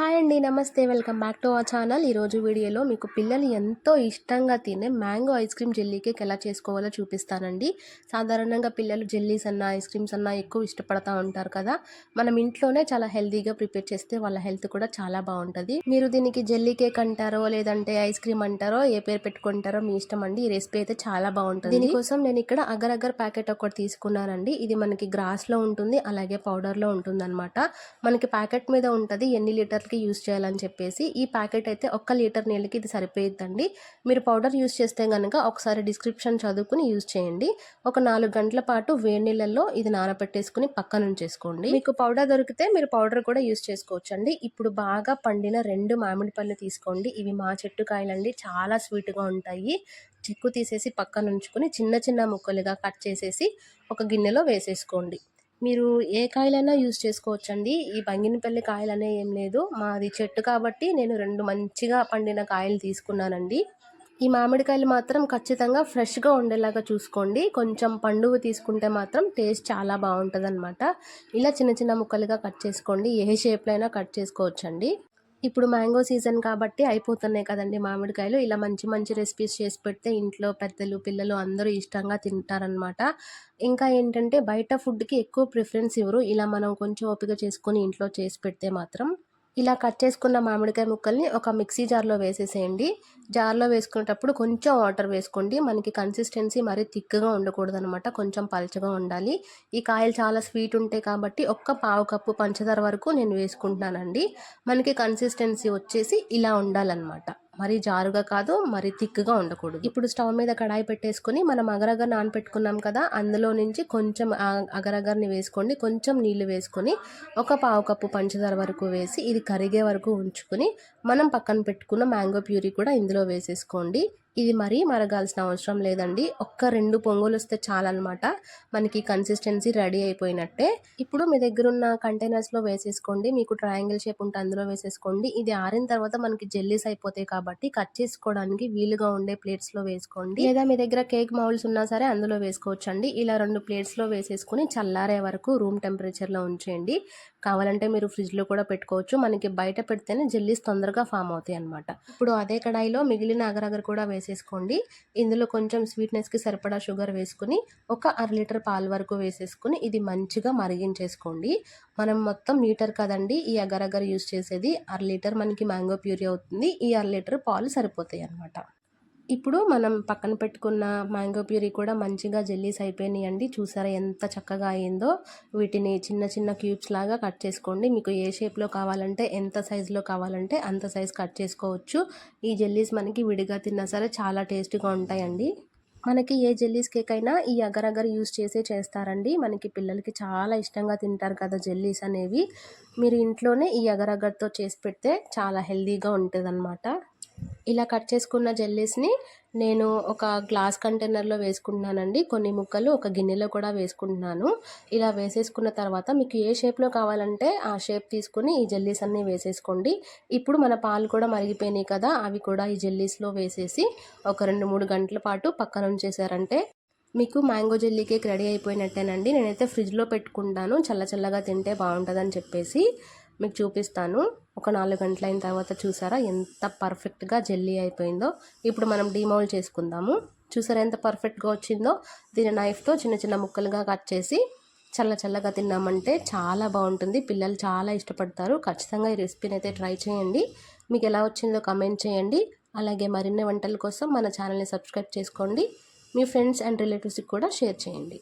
Hi అండి నమస్తే. Welcome back to our channel. ఈరోజు వీడియోలో మీకు పిల్లలు ఎంతో ఇష్టంగా తినే mango ice cream jelly cake ఎలా చేసుకోవాలో చూపిస్తానండి. సాధారణంగా పిల్లలు జెల్లీస్ అన్న ఐస్ క్రీమ్స్ అన్న ఎక్కువ ఇష్టపడతా ఉంటారు కదా. మనం ఇంట్లోనే చాలా హెల్తీగా ప్రిపేర్ చేస్తే వాళ్ళ హెల్త్ కూడా చాలా బాగుంటుంది. మీరు దీనికి జెల్లీ కేక్ అంటారో లేదంటే ఐస్ క్రీమ్ అంటారో ఏ పేరు పెట్టుకుంటారో మీ ఇష్టం అండి. ఈ రెసిపీ అయితే చాలా బాగుంటుంది. దీనికోసం నేను ఇక్కడ అగర్ అగర్ ప్యాకెట్ ఒకటి తీసుకున్నానండి. ఇది మనకి గ్రాస్లో ఉంటుంది అలాగే పౌడర్లో ఉంటుంది అనమాట మనకి ప్యాకెట్ మీద ఉంటుంది ఎన్ని లీటర్ లీటర్కి యూస్ చేయాలని చెప్పేసి ఈ ప్యాకెట్ అయితే ఒక్క లీటర్ నీళ్ళకి ఇది సరిపోయిద్దండి. మీరు పౌడర్ యూస్ చేస్తే కనుక ఒకసారి డిస్క్రిప్షన్ చదువుకుని యూస్ చేయండి. ఒక నాలుగు గంటల పాటు వేడి నీళ్ళల్లో ఇది నానబెట్టేసుకుని పక్కన ఉంచేసుకోండి. మీకు పౌడర్ దొరికితే మీరు పౌడర్ కూడా యూస్ చేసుకోవచ్చు అండి ఇప్పుడు బాగా పండిన రెండు మామిడి పళ్ళు తీసుకోండి. ఇవి మా చెట్టు కాయలండి. చాలా స్వీట్గా ఉంటాయి. చెక్కు తీసేసి పక్కన ఉంచుకొని చిన్న చిన్న ముక్కలుగా కట్ చేసేసి ఒక గిన్నెలో వేసేసుకోండి. మీరు ఏ కాయలైనా యూజ్ చేసుకోవచ్చండి. ఈ బంగినపల్లి కాయలు అనే ఏం లేదు. మాది చెట్టు కాబట్టి నేను రెండు మంచిగా పండిన కాయలు తీసుకున్నానండి. ఈ మామిడికాయలు మాత్రం ఖచ్చితంగా ఫ్రెష్గా ఉండేలాగా చూసుకోండి. కొంచెం పండుగ తీసుకుంటే మాత్రం టేస్ట్ చాలా బాగుంటుంది ఇలా చిన్న చిన్న ముక్కలుగా కట్ చేసుకోండి. ఏ షేప్లో అయినా కట్ చేసుకోవచ్చండి. ఇప్పుడు మ్యాంగో సీజన్ కాబట్టి అయిపోతున్నాయి కదండి మామిడికాయలు. ఇలా మంచి మంచి రెసిపీస్ చేసి పెడితే ఇంట్లో పెద్దలు పిల్లలు అందరూ ఇష్టంగా తింటారనమాట ఇంకా ఏంటంటే బయట ఫుడ్కి ఎక్కువ ప్రిఫరెన్స్ ఇవ్వరు. ఇలా మనం కొంచెం ఓపిక చేసుకొని ఇంట్లో చేసి పెడితే మాత్రం. ఇలా కట్ చేసుకున్న మామిడికాయ ముక్కల్ని ఒక మిక్సీ జార్లో వేసేసేయండి. జార్లో వేసుకునేటప్పుడు కొంచెం వాటర్ వేసుకోండి. మనకి కన్సిస్టెన్సీ మరీ థిక్గా ఉండకూడదు అనమాట కొంచెం పలచగా ఉండాలి. ఈ కాయలు చాలా స్వీట్ ఉంటాయి కాబట్టి ఒక్క పావు కప్పు పంచదార వరకు నేను వేసుకుంటున్నానండి. మనకి కన్సిస్టెన్సీ వచ్చేసి ఇలా ఉండాలన్నమాట. మరీ జారుగా కాదు మరీ థిక్గా ఉండకూడదు. ఇప్పుడు స్టవ్ మీద కడాయి పెట్టేసుకొని మనం అగరగర్ నానపెట్టుకున్నాం కదా అందులో నుంచి కొంచెం అగరగర్ని వేసుకోండి. కొంచెం నీళ్ళు వేసుకొని ఒక పావు కప్పు పంచదార వరకు వేసి ఇది కరిగే వరకు ఉంచుకొని మనం పక్కన పెట్టుకున్న మ్యాంగో ప్యూరీ కూడా ఇందులో వేసేసుకోండి. ఇది మరీ మరగాల్సిన అవసరం లేదండి. ఒక్క రెండు పొంగులు వస్తే చాలన్నమాట. మనకి కన్సిస్టెన్సీ రెడీ అయిపోయినట్టే. ఇప్పుడు మీ దగ్గర ఉన్న కంటైనర్స్లో వేసేసుకోండి. మీకు ట్రయాంగిల్ షేప్ ఉంటే అందులో వేసేసుకోండి. ఇది ఆరిన తర్వాత మనకి జెల్లీస్ అయిపోతాయి కాబట్టి కట్ చేసుకోవడానికి వీలుగా ఉండే ప్లేట్స్లో వేసుకోండి. లేదా మీ దగ్గర కేక్ మౌల్స్ ఉన్నా సరే అందులో వేసుకోవచ్చండి. ఇలా రెండు ప్లేట్స్లో వేసేసుకుని చల్లారే వరకు రూమ్ టెంపరేచర్లో ఉంచేయండి. కావాలంటే మీరు ఫ్రిడ్జ్లో కూడా పెట్టుకోవచ్చు. మనకి బయట పెడితేనే జెల్లీస్ తొందరగా ఫామ్ అవుతాయి అనమాట ఇప్పుడు అదే కడాయిలో మిగిలిన అగరగర కూడా వేసేసుకోండి. ఇందులో కొంచెం స్వీట్నెస్కి సరిపడా షుగర్ వేసుకుని ఒక అర లీటర్ పాలు వరకు వేసేసుకుని ఇది మంచిగా మరిగించేసుకోండి. మనం మొత్తం లీటర్ కదండి ఈ అగరగర యూస్ చేసేది. అర లీటర్ మనకి మ్యాంగో ప్యూరీ అవుతుంది. ఈ అర లీటర్ పాలు సరిపోతాయి అన్నమాట ఇప్పుడు మనం పక్కన పెట్టుకున్న మ్యాంగో ప్యూరీ కూడా మంచిగా జెల్లీస్ అయిపోయినాయి అండి చూసారా ఎంత చక్కగా అయిందో? వీటిని చిన్న చిన్న క్యూబ్స్ లాగా కట్ చేసుకోండి. మీకు ఏ షేప్లో కావాలంటే ఎంత సైజులో కావాలంటే అంత సైజ్ కట్ చేసుకోవచ్చు. ఈ జెల్లీస్ మనకి విడిగా తిన్నా సరే చాలా టేస్టీగా ఉంటాయండి. మనకి ఏ జెల్లీస్ కేక్ అయినా ఈ అగర్ అగర్ యూస్ చేసే చేస్తారండి. మనకి పిల్లలకి చాలా ఇష్టంగా తింటారు కదా జెల్లీస్ అనేవి. మీరు ఇంట్లోనే ఈ అగర్ అగర్తో చేసి పెడితే చాలా హెల్దీగా ఉంటుంది ఇలా కట్ చేసుకున్న జెల్లీస్ని నేను ఒక గ్లాస్ కంటైనర్లో వేసుకుంటున్నానండి. కొన్ని ముక్కలు ఒక గిన్నెలో కూడా వేసుకుంటున్నాను. ఇలా వేసేసుకున్న తర్వాత మీకు ఏ షేప్లో కావాలంటే ఆ షేప్ తీసుకుని ఈ జెల్లీస్ అన్నీ వేసేసుకోండి. ఇప్పుడు మన పాలు కూడా మరిగిపోయినాయి కదా అవి కూడా ఈ జెల్లీస్లో వేసేసి ఒక రెండు మూడు గంటల పాటు పక్కన ఉంచేసారంటే మీకు మ్యాంగో జెల్లీ కేక్ రెడీ అయిపోయినట్టేనండి. నేనైతే ఫ్రిడ్జ్లో పెట్టుకుంటాను. చల్ల చల్లగా తింటే బాగుంటుందని చెప్పేసి మీకు చూపిస్తాను. ఒక నాలుగు గంటల అయిన తర్వాత చూసారా ఎంత పర్ఫెక్ట్గా జెల్లీ అయిపోయిందో. ఇప్పుడు మనం డిమౌల్ చేసుకుందాము. చూసారా ఎంత పర్ఫెక్ట్గా వచ్చిందో. దీని నైఫ్తో చిన్న చిన్న ముక్కలుగా కట్ చేసి చల్ల చల్లగా తిన్నామంటే చాలా బాగుంటుంది. పిల్లలు చాలా ఇష్టపడతారు. ఖచ్చితంగా ఈ రెసిపీని అయితే ట్రై చేయండి. మీకు ఎలా వచ్చిందో కమెంట్ చేయండి. అలాగే మరిన్ని వంటల కోసం మన ఛానల్ని సబ్స్క్రైబ్ చేసుకోండి. మీ ఫ్రెండ్స్ అండ్ రిలేటివ్స్కి కూడా షేర్ చేయండి.